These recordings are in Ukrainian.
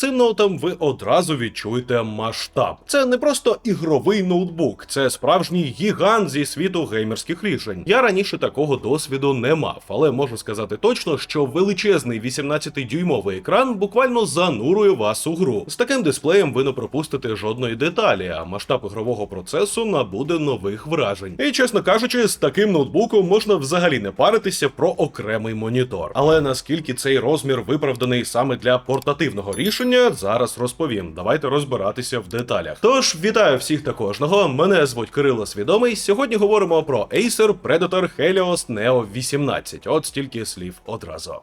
цим ноутом ви одразу відчуєте масштаб. Це не просто ігровий ноутбук, це справжній гігант зі світу геймерських рішень. Я раніше такого досвіду не мав, але можу сказати точно, що величезний 18-дюймовий екран буквально занурує вас у гру. З таким дисплеєм ви не пропустите жодної деталі, а масштаб ігрового процесу набуде нових вражень. І чесно кажучи, з таким ноутбуком можна взагалі не паритися про окремий монітор. Але наскільки цей розмір виправданий саме для портативного рішення, зараз розповім. Давайте розбиратися в деталях. Тож вітаю всіх та кожного. Мене звуть Кирило Свідомий. Сьогодні говоримо про Acer Predator Helios Neo 18. От стільки слів одразу.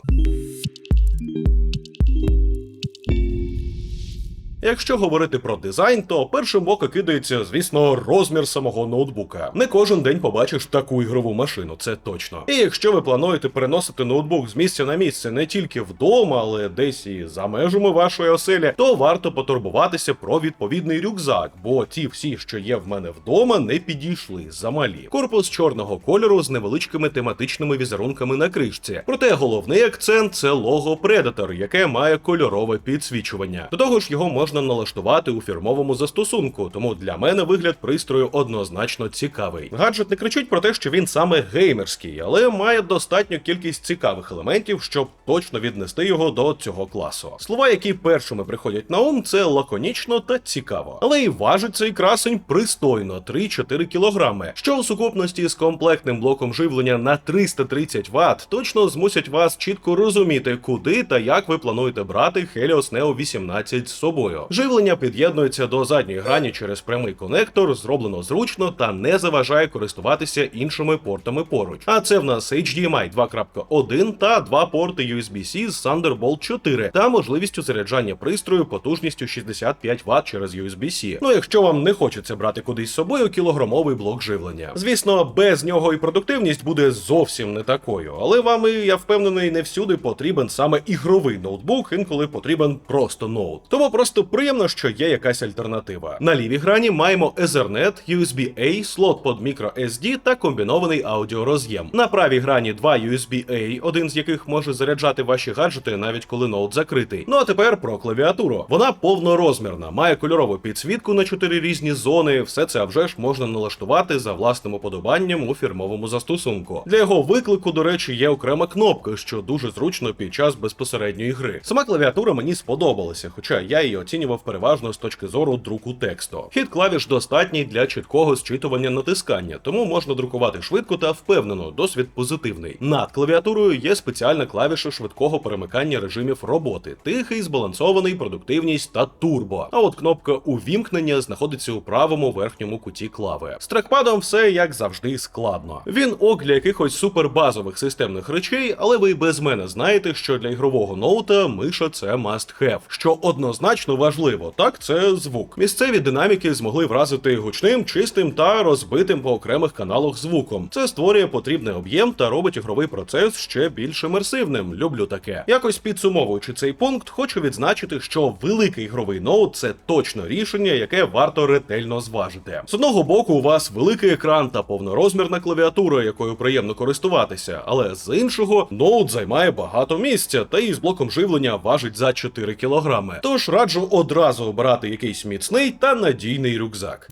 Якщо говорити про дизайн, то першим в око кидається, звісно, розмір самого ноутбука. Не кожен день побачиш таку ігрову машину, це точно. І якщо ви плануєте переносити ноутбук з місця на місце не тільки вдома, але десь і за межами вашої оселі, то варто потурбуватися про відповідний рюкзак, бо ті всі, що є в мене вдома, не підійшли замалі. Корпус чорного кольору з невеличкими тематичними візерунками на кришці. Проте головний акцент це лого Predator, яке має кольорове підсвічування. До того ж, його можна налаштувати у фірмовому застосунку, тому для мене вигляд пристрою однозначно цікавий. Гаджет не кричить про те, що він саме геймерський, але має достатню кількість цікавих елементів, щоб точно віднести його до цього класу. Слова, які першими приходять на ум, це лаконічно та цікаво. Але і важить цей красень пристойно 3-4 кілограми, що у сукупності з комплектним блоком живлення на 330 Вт точно змусять вас чітко розуміти, куди та як ви плануєте брати Helios Neo 18 з собою. Живлення під'єднується до задньої грані через прямий конектор, зроблено зручно та не заважає користуватися іншими портами поруч. А це в нас HDMI 2.1 та два порти USB-C з Thunderbolt 4 та можливістю заряджання пристрою потужністю 65 Вт через USB-C. Ну якщо вам не хочеться брати кудись з собою кілограмовий блок живлення. Звісно, без нього і продуктивність буде зовсім не такою, але вам і я впевнений, не всюди потрібен саме ігровий ноутбук, інколи потрібен просто ноут. Тому просто приємно, що є якась альтернатива. На лівій грані маємо Ethernet, USB-A, слот под microSD та комбінований аудіороз'єм. На правій грані два USB-A, один з яких може заряджати ваші гаджети навіть коли ноут закритий. Ну а тепер про клавіатуру. Вона повнорозмірна, має кольорову підсвітку на чотири різні зони. Все це вже ж можна налаштувати за власним уподобанням у фірмовому застосунку. Для його виклику, до речі, є окрема кнопка, що дуже зручно під час безпосередньої гри. Сама клавіатура мені сподобалася, хоча я її оцінював переважно з точки зору друку тексту. Хід клавіш достатній для чіткого зчитування натискання, тому можна друкувати швидко та впевнено. Досвід позитивний. Над клавіатурою є спеціальна клавіша швидкого перемикання режимів роботи, тихий, збалансований, продуктивність та турбо. А от кнопка увімкнення знаходиться у правому верхньому куті клави. З трекпадом все як завжди складно. Він ок для якихось супербазових системних речей, але ви без мене знаєте, що для ігрового ноута миша це must have, що однозначно важливо. Так, це звук. Місцеві динаміки змогли вразити гучним, чистим та розбитим по окремих каналах звуком. Це створює потрібний об'єм та робить ігровий процес ще більш імерсивним. Люблю таке. Якось підсумовуючи цей пункт, хочу відзначити, що великий ігровий ноут це точно рішення, яке варто ретельно зважити. З одного боку, у вас великий екран та повнорозмірна клавіатура, якою приємно користуватися, але з іншого ноут займає багато місця та і з блоком живлення важить за 4 кілограми. Тож раджу одразу обрати якийсь міцний та надійний рюкзак.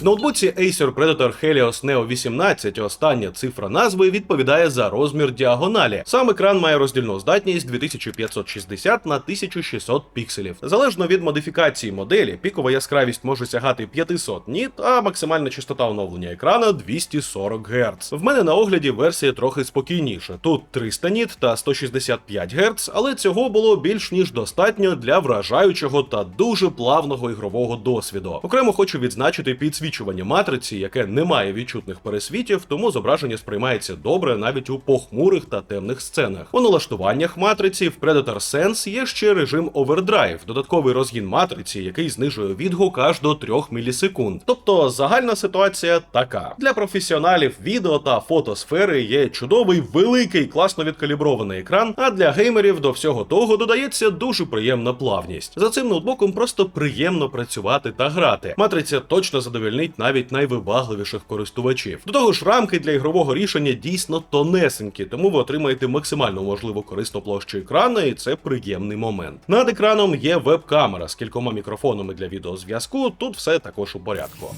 В ноутбуці Acer Predator Helios Neo 18 остання цифра назви відповідає за розмір діагоналі. Сам екран має роздільну здатність 2560 на 1600 пікселів. Залежно від модифікації моделі, пікова яскравість може сягати 500 ніт, а максимальна частота оновлення екрана 240 Гц. В мене на огляді версія трохи спокійніша. Тут 300 ніт та 165 Гц, але цього було більш ніж достатньо для вражаючого та дуже плавного ігрового досвіду. Окремо хочу відзначити підсвічування матриці, яке не має відчутних пересвітів, тому зображення сприймається добре навіть у похмурих та темних сценах. У налаштуваннях матриці в Predator Sense є ще режим Overdrive, додатковий розгін матриці, який знижує відгук аж до 3 мілісекунд. Тобто загальна ситуація така: для професіоналів відео та фотосфери є чудовий, великий, класно відкалібрований екран. А для геймерів до всього того додається дуже приємна плавність. За цим ноутбуком просто приємно працювати та грати. Матриця точно задовільняє задовольнить навіть найвибагливіших користувачів. До того ж, рамки для ігрового рішення дійсно тонесенькі, тому ви отримаєте максимально можливу корисну площу екрану, і це приємний момент. Над екраном є веб-камера з кількома мікрофонами для відеозв'язку. Тут все також у порядку.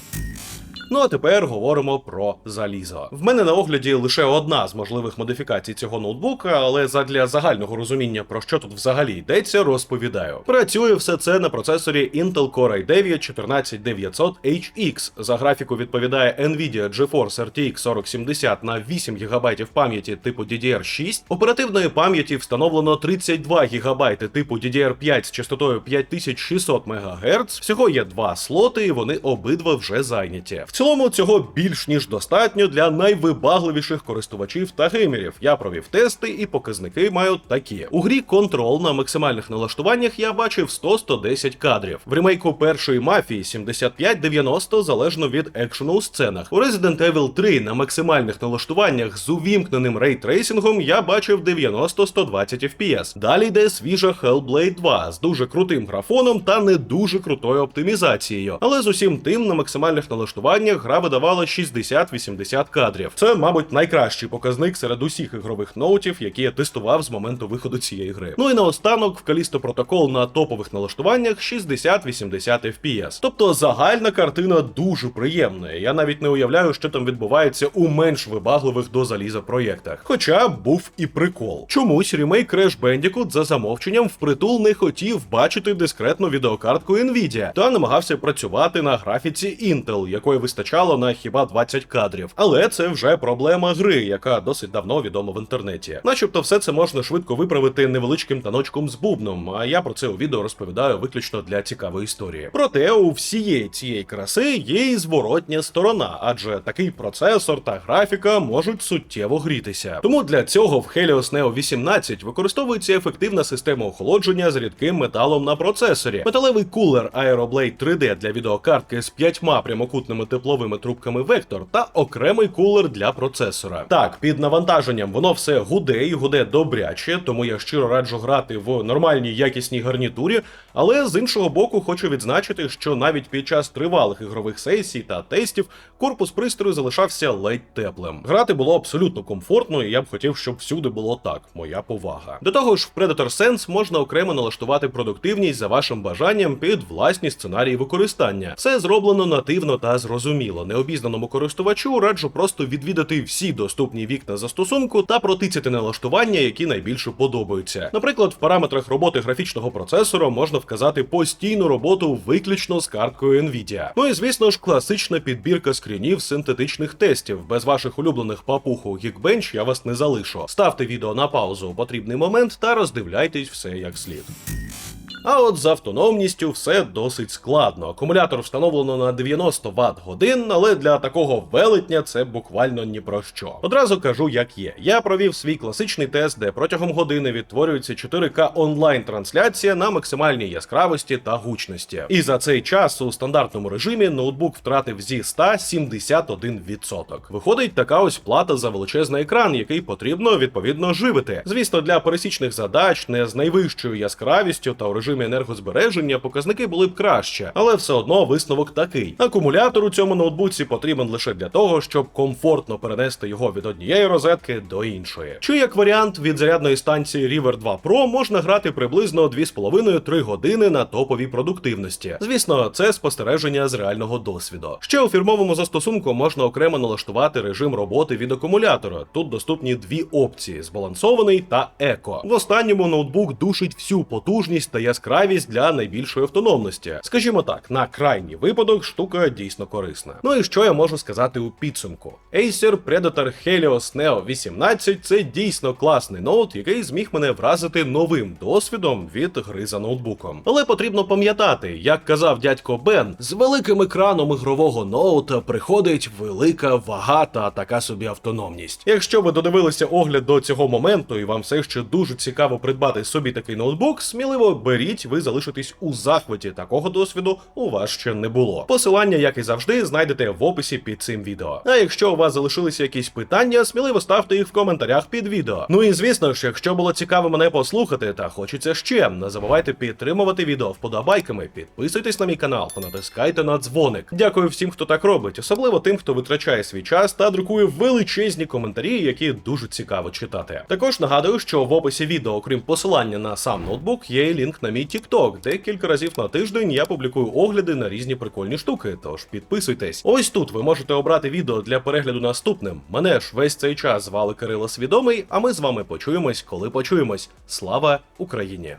Ну а тепер говоримо про залізо. В мене на огляді лише одна з можливих модифікацій цього ноутбука, але задля загального розуміння про що тут взагалі йдеться, розповідаю. Працює все це на процесорі Intel Core i9 14900HX. За графіку відповідає Nvidia GeForce RTX 4070 на 8 ГБ пам'яті типу DDR6. Оперативної пам'яті встановлено 32 ГБ типу DDR5 з частотою 5600 МГц. Всього є два слоти, і вони обидва вже зайняті. В цілому цього більш ніж достатньо для найвибагливіших користувачів та геймерів. Я провів тести і показники мають такі. У грі Control на максимальних налаштуваннях я бачив 100-110 кадрів. В ремейку першої мафії 75-90 залежно від екшену у сценах. У Resident Evil 3 на максимальних налаштуваннях з увімкненим рейтрейсингом я бачив 90-120 FPS. Далі йде свіжа Hellblade 2 з дуже крутим графоном та не дуже крутою оптимізацією. Але з усім тим на максимальних налаштуваннях гра видавала 60-80 кадрів. Це, мабуть, найкращий показник серед усіх ігрових ноутів, які я тестував з моменту виходу цієї гри. Ну і наостанок в Callisto Protocol на топових налаштуваннях 60-80 FPS. Тобто загальна картина дуже приємна. Я навіть не уявляю, що там відбувається у менш вибагливих до заліза проєктах. Хоча був і прикол. Чомусь ремейк Crash Bandicoot за замовченням впритул не хотів бачити дискретну відеокартку Nvidia та намагався працювати на графіці Intel, якої вистачало на хіба 20 кадрів. Але це вже проблема гри, яка досить давно відома в інтернеті. Начебто, все це можна швидко виправити невеличким таночком з бубном. А я про це у відео розповідаю виключно для цікавої історії. Проте у всієї цієї краси є і зворотня сторона, адже такий процесор та графіка можуть суттєво грітися. Тому для цього в Helios Neo 18 використовується ефективна система охолодження з рідким металом на процесорі, металевий кулер Aeroblade 3D для відеокартки з п'ятьма прямокутними тепловими трубками Vector та окремий кулер для процесора. Так, під навантаженням воно все гуде і гуде добряче, тому я щиро раджу грати в нормальній якісній гарнітурі. Але з іншого боку, хочу відзначити, що навіть під час тривалих ігрових сесій та тестів корпус пристрою залишався ледь теплим. Грати було абсолютно комфортно, і я б хотів, щоб всюди було так. Моя повага. До того ж, в Predator Sense можна окремо налаштувати продуктивність за вашим бажанням під власні сценарії використання. Все зроблено нативно та зрозуміло. Необізнаному користувачу раджу просто відвідати всі доступні вікна застосунку та протицяти налаштування, які найбільше подобаються. Наприклад, в параметрах роботи графічного процесора можна вказати постійну роботу виключно з карткою Nvidia. Ну і звісно ж, класична підбірка скрінів синтетичних тестів. Без ваших улюблених папух у Geekbench я вас не залишу. Ставте відео на паузу у потрібний момент та роздивляйтесь все як слід. А от з автономністю все досить складно. Акумулятор встановлено на 90 Вт годин, але для такого велетня це буквально ні про що. Одразу кажу, як є. Я провів свій класичний тест, де протягом години відтворюється 4К онлайн трансляція на максимальній яскравості та гучності. І за цей час у стандартному режимі ноутбук втратив зі 100 71%. Виходить така ось плата за величезний екран, який потрібно відповідно живити. Звісно, для пересічних задач не з найвищою яскравістю та у режимі енергозбереження показники були б краще, але все одно висновок такий: акумулятор у цьому ноутбуці потрібен лише для того, щоб комфортно перенести його від однієї розетки до іншої. Чи як варіант від зарядної станції River 2 Pro можна грати приблизно 2,5-3 години на топовій продуктивності. Звісно, це спостереження з реального досвіду. Ще у фірмовому застосунку можна окремо налаштувати режим роботи від акумулятора. Тут доступні дві опції: збалансований та еко. В останньому ноутбук душить всю потужність та яскравість для найбільшої автономності. Скажімо так, на крайній випадок штука дійсно корисна. Ну і що я можу сказати у підсумку? Acer Predator Helios Neo 18 це дійсно класний ноут, який зміг мене вразити новим досвідом від гри за ноутбуком. Але потрібно пам'ятати, як казав дядько Бен, з великим екраном ігрового ноута приходить велика вага та така собі автономність. Якщо ви додивилися огляд до цього моменту і вам все ще дуже цікаво придбати собі такий ноутбук, сміливо беріть спробіть, ви залишитесь у захваті. Такого досвіду у вас ще не було. Посилання, як і завжди, знайдете в описі під цим відео. А якщо у вас залишилися якісь питання, сміливо ставте їх в коментарях під відео. Ну і звісно ж, якщо було цікаво мене послухати та хочеться ще, не забувайте підтримувати відео вподобайками, підписуйтесь на мій канал та натискайте на дзвоник. Дякую всім, хто так робить, особливо тим, хто витрачає свій час та друкує величезні коментарі, які дуже цікаво читати. Також нагадую, що в описі відео, окрім посилання на сам ноутбук, є і лінк на мій TikTok, де кілька разів на тиждень я публікую огляди на різні прикольні штуки. Тож підписуйтесь. Ось тут ви можете обрати відео для перегляду наступним. Мене ж весь цей час звали Кирило Свідомий, а ми з вами почуємось, коли почуємось. Слава Україні!